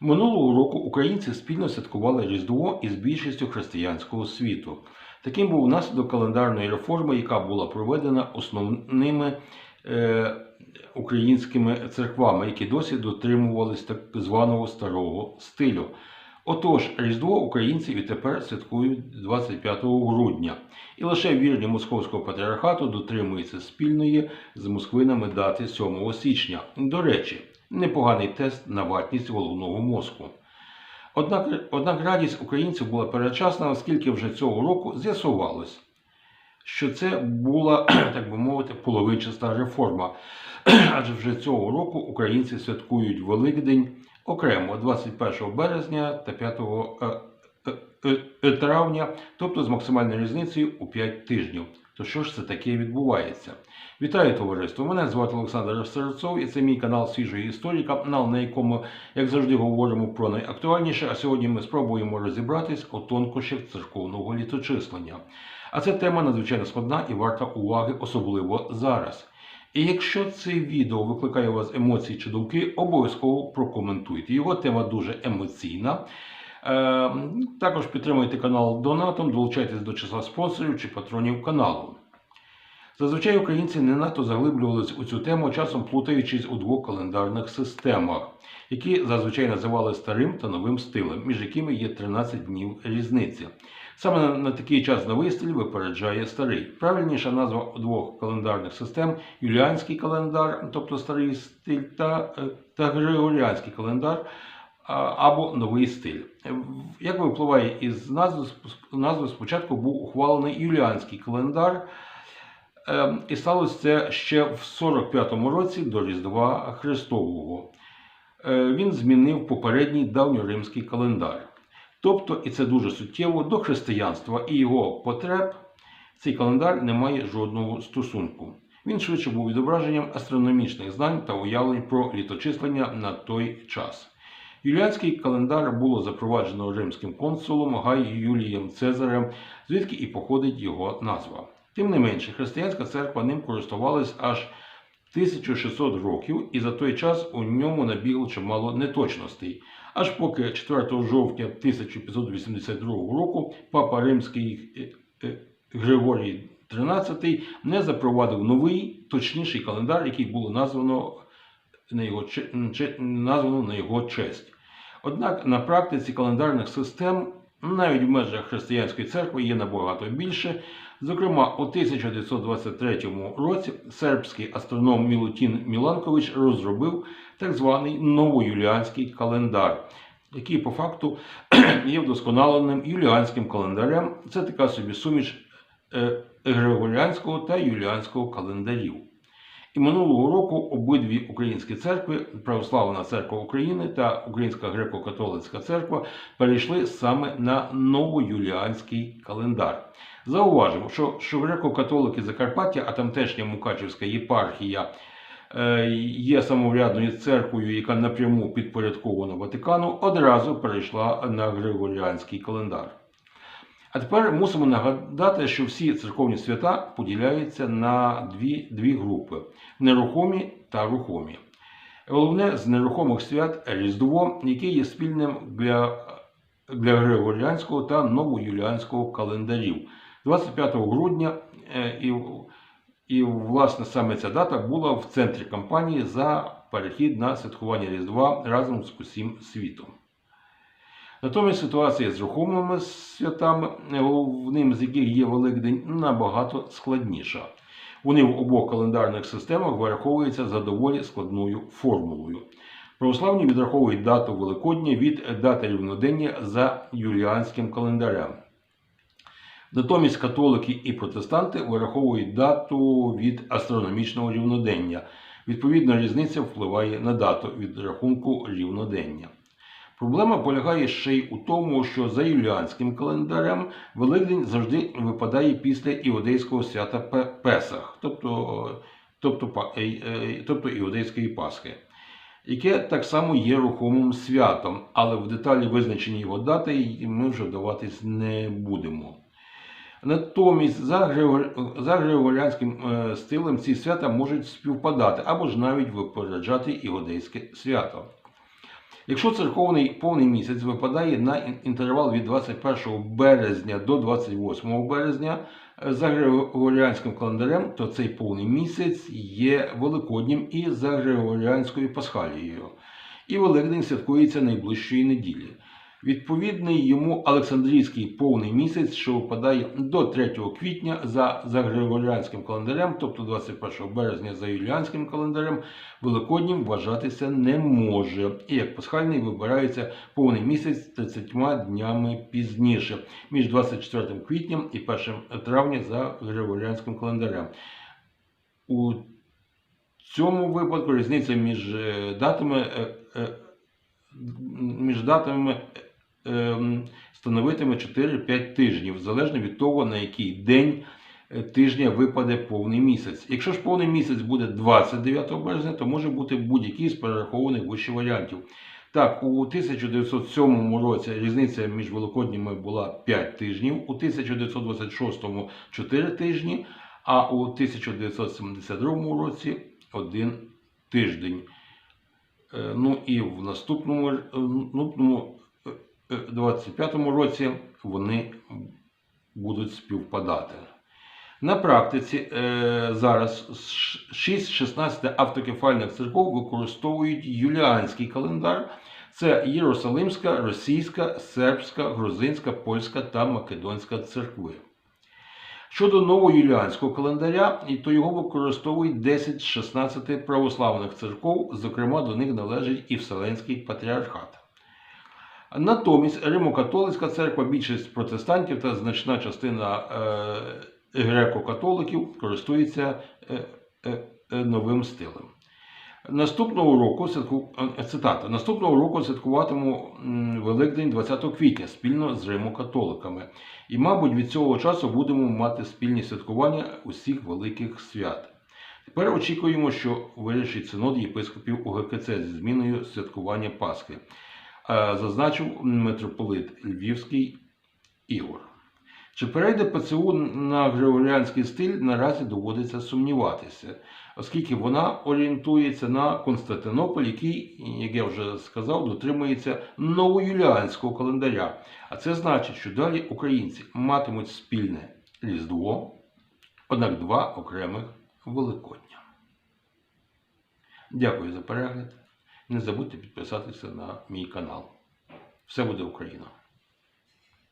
Минулого року українці спільно святкували Різдво із більшістю християнського світу. Таким був наслідок календарної реформи, яка була проведена основними е, українськими церквами, які досі дотримувались так званого старого стилю. Отож, Різдво українці відтепер святкують 25 грудня, і лише вірні Московського патріархату дотримуються спільної з москвинами дати 7 січня. До речі, непоганий тест на ватність головного мозку. Однак, однак радість українців була передчасна, оскільки вже цього року з'ясувалось, що це була, так би мовити, половинчаста реформа. Адже вже цього року українці святкують Великдень окремо 21 березня та 5 е, е, е, травня, тобто з максимальною різницею у 5 тижнів. То що ж це таке відбувається? Вітаю товариство! Мене звати Олександр Серцов і це мій канал Свіжої історії, канал, на якому, як завжди, говоримо про найактуальніше. А сьогодні ми спробуємо розібратись у тонкощах церковного літочислення. А ця тема надзвичайно складна і варта уваги, особливо зараз. І якщо це відео викликає у вас емоції чи думки, обов'язково прокоментуйте. Його тема дуже емоційна. Е, також підтримуйте канал донатом, долучайтесь до числа спонсорів чи патронів каналу. Зазвичай українці не надто заглиблювалися у цю тему, часом плутаючись у двох календарних системах, які зазвичай називали старим та новим стилем, між якими є 13 днів різниці. Саме на, такий час новий стиль випереджає старий. Правильніша назва двох календарних систем юліанський календар, тобто старий стиль, та, е, та григоріанський календар або новий стиль. Як випливає із назви, назви спочатку був ухвалений юліанський календар. Е, І сталося це ще в 45-му році до Різдва Христового. Е, Він змінив попередній давньоримський календар. Тобто, і це дуже суттєво, до християнства і його потреб цей календар не має жодного стосунку. Він швидше був відображенням астрономічних знань та уявлень про літочислення на той час. Юліанський календар було запроваджено римським консулом Гай Юлієм Цезарем, звідки і походить його назва. Тим не менше, християнська церква ним користувалась аж 1600 років, і за той час у ньому набігло чимало неточностей. Аж поки 4 жовтня 1582 року папа Римський е, е, Григорій XIII не запровадив новий, точніший календар, який було названо на його, названо на його честь. Однак на практиці календарних систем навіть в межах християнської церкви є набагато більше. Зокрема, у 1923 році сербський астроном Мілутін Міланкович розробив так званий новоюліанський календар, який по факту є вдосконаленим юліанським календарем. Це така собі суміш е, григоріанського та юліанського календарів. І минулого року обидві українські церкви, Православна церква України та Українська греко-католицька церква, перейшли саме на новоюліанський календар. Зауважимо, що, що греко-католики Закарпаття, а тамтешня Мукачівська єпархія е, є самоврядною церквою, яка напряму підпорядкована Ватикану, одразу перейшла на Григоріанський календар. А тепер мусимо нагадати, що всі церковні свята поділяються на дві, дві групи: нерухомі та рухомі. Головне з нерухомих свят Різдво, яке є спільним для, для Григоріанського та новоюліанського календарів. 25 грудня е, і, і власне саме ця дата була в центрі кампанії за перехід на святкування Різдва разом з усім світом. Натомість ситуація з рухомими святами, головним з яких є Великдень, набагато складніша. Вони в обох календарних системах вираховуються за доволі складною формулою. Православні відраховують дату Великодня від дати рівнодення за юліанським календарем. Натомість католики і протестанти вираховують дату від астрономічного рівнодення. Відповідна різниця впливає на дату відрахунку рівнодення. Проблема полягає ще й у тому, що за юліанським календарем Великдень завжди випадає після іудейського свята Песах, тобто, тобто, е, е, тобто іудейської Пасхи, яке так само є рухомим святом, але в деталі визначені його дати ми вже вдаватись не будемо. Натомість за, Григор... григоріанським е, стилем ці свята можуть співпадати або ж навіть випереджати іудейське свято. Якщо церковний повний місяць випадає на інтервал від 21 березня до 28 березня е, за григоріанським календарем, то цей повний місяць є Великоднім і за григоріанською пасхалією. І Великдень святкується найближчої неділі. Відповідний йому Олександрійський повний місяць, що випадає до 3 квітня за, Григоріанським календарем, тобто 21 березня за юліанським календарем, Великоднім вважатися не може. І як пасхальний вибирається повний місяць 30 днями пізніше, між 24 квітням і 1 травня за Григоріанським календарем. У цьому випадку різниця між е, датами, е, е, між датами Ем, становитиме 4-5 тижнів, залежно від того, на який день е, тижня випаде повний місяць. Якщо ж повний місяць буде 29 березня, то може бути будь-який з перерахованих вище варіантів. Так, у 1907 році різниця між Великодніми була 5 тижнів, у 1926-му 4 тижні, а у 1972 році 1 тиждень. Е, ну і в наступному е, ну, ну Е, 2025 році вони будуть співпадати. На практиці е, зараз 6-16 автокефальних церков використовують юліанський календар. Це Єрусалимська, Російська, Сербська, Грузинська, Польська та Македонська церкви. Щодо нового юліанського календаря, то його використовують 10-16 православних церков, зокрема, до них належить і Вселенський патріархат. Натомість Римо-католицька церква, більшість протестантів та значна частина е, греко-католиків користується е, е, е, новим стилем. Наступного року е, цитата, наступного року святкуватиму Великдень 20 квітня спільно з Римо-католиками. І, мабуть, від цього часу будемо мати спільні святкування усіх великих свят. Тепер очікуємо, що вирішить синод єпископів УГКЦ зі зміною святкування Пасхи, зазначив митрополит Львівський Ігор. Чи перейде ПЦУ на григоріанський стиль, наразі доводиться сумніватися, оскільки вона орієнтується на Константинополь, який, як я вже сказав, дотримується новоюліанського календаря. А це значить, що далі українці матимуть спільне Різдво, однак два окремих Великодня. Дякую за перегляд. Не забудьте підписатися на мій канал. Все буде Україна!